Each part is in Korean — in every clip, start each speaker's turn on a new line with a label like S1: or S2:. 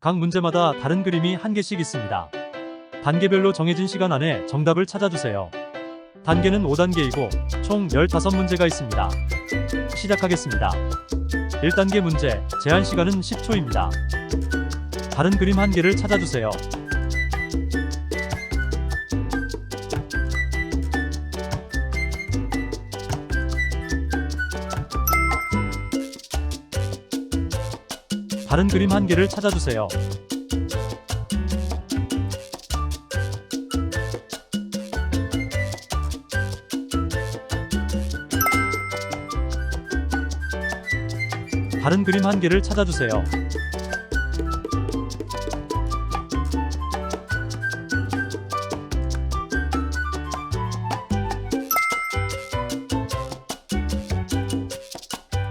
S1: 각 문제마다 다른 그림이 한 개씩 있습니다. 단계별로 정해진 시간 안에 정답을 찾아주세요. 단계는 5단계이고 총 15문제가 있습니다. 시작하겠습니다. 1단계 문제, 제한 시간은 10초입니다. 다른 그림 한 개를 찾아주세요. 다른 그림 한 개를 찾아주세요. 다른 그림 한 개를 찾아주세요.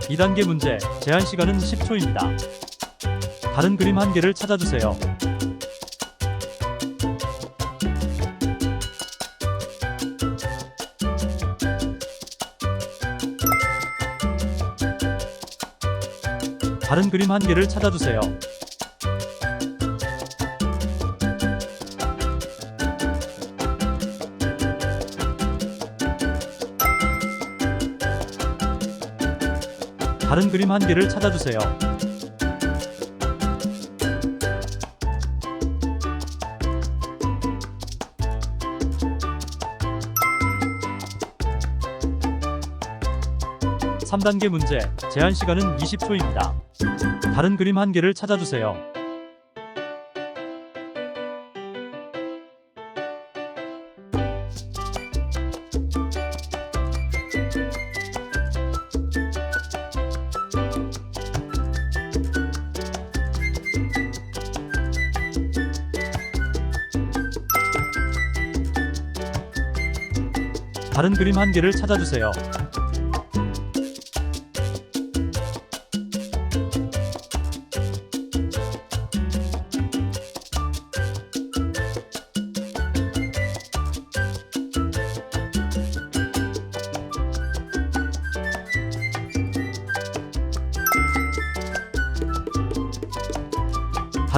S1: 이단계 문제, 제한 시간은 10초입니다. 다른 그림 한 개를 찾아주세요. 다른 그림 한 개를 찾아주세요. 다른 그림 한 개를 찾아주세요. 삼단계 문제, 제한 시간은 20초입니다. 다른 그림 한 개를 찾아주세요. 다른 그림 한 개를 찾아주세요.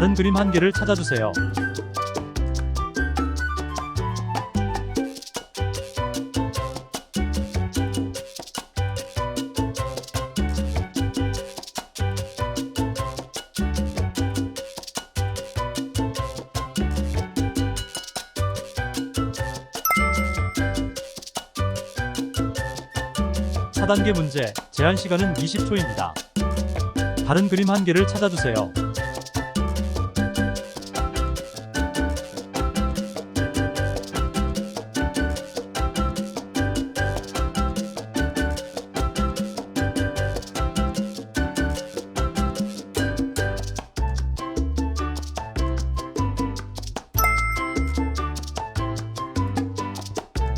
S1: 다른 그림 한 개를 찾아주세요. 사단계 문제, 제한 시간은 20초입니다. 다른 그림 한 개를 찾아주세요.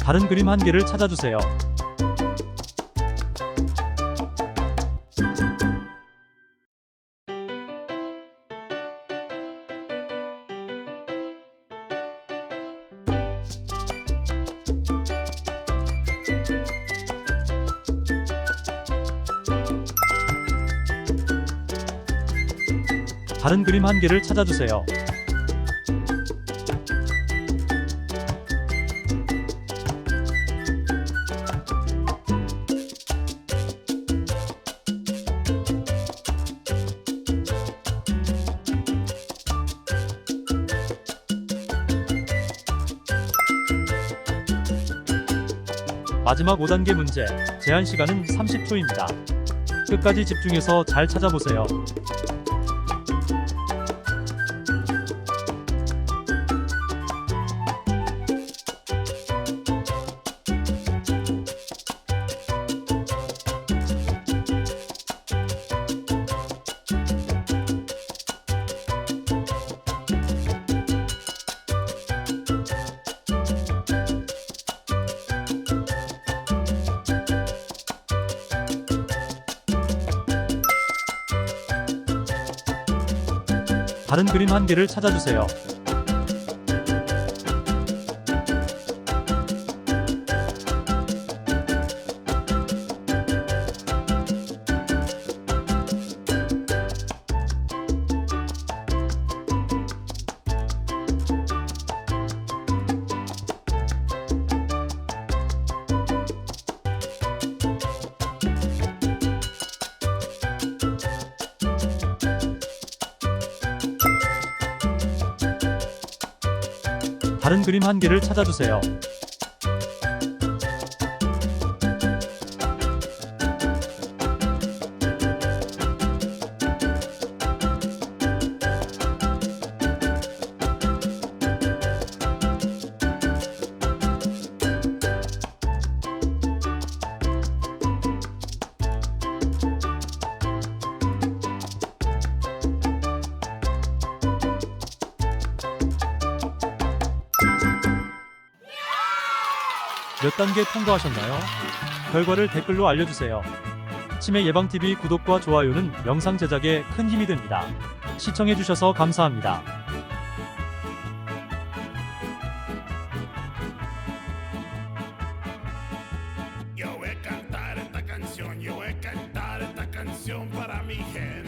S1: 다른 그림 한 개를 찾아주세요. 다른 그림 한 개를 찾아주세요. 마지막 5단계 문제, 제한 시간은 30초입니다. 끝까지 집중해서 잘 찾아보세요. 다른 그림 한 개를 찾아주세요. 다른 그림 한 개를 찾아주세요. 몇 단계 통과하셨나요? 결과를 댓글로 알려주세요. 치매 예방TV 구독과 좋아요는 영상 제작에 큰 힘이 됩니다. 시청해주셔서 감사합니다.
S2: Yo voy a cantar esta canción, yo voy a cantar esta canción para mi gente.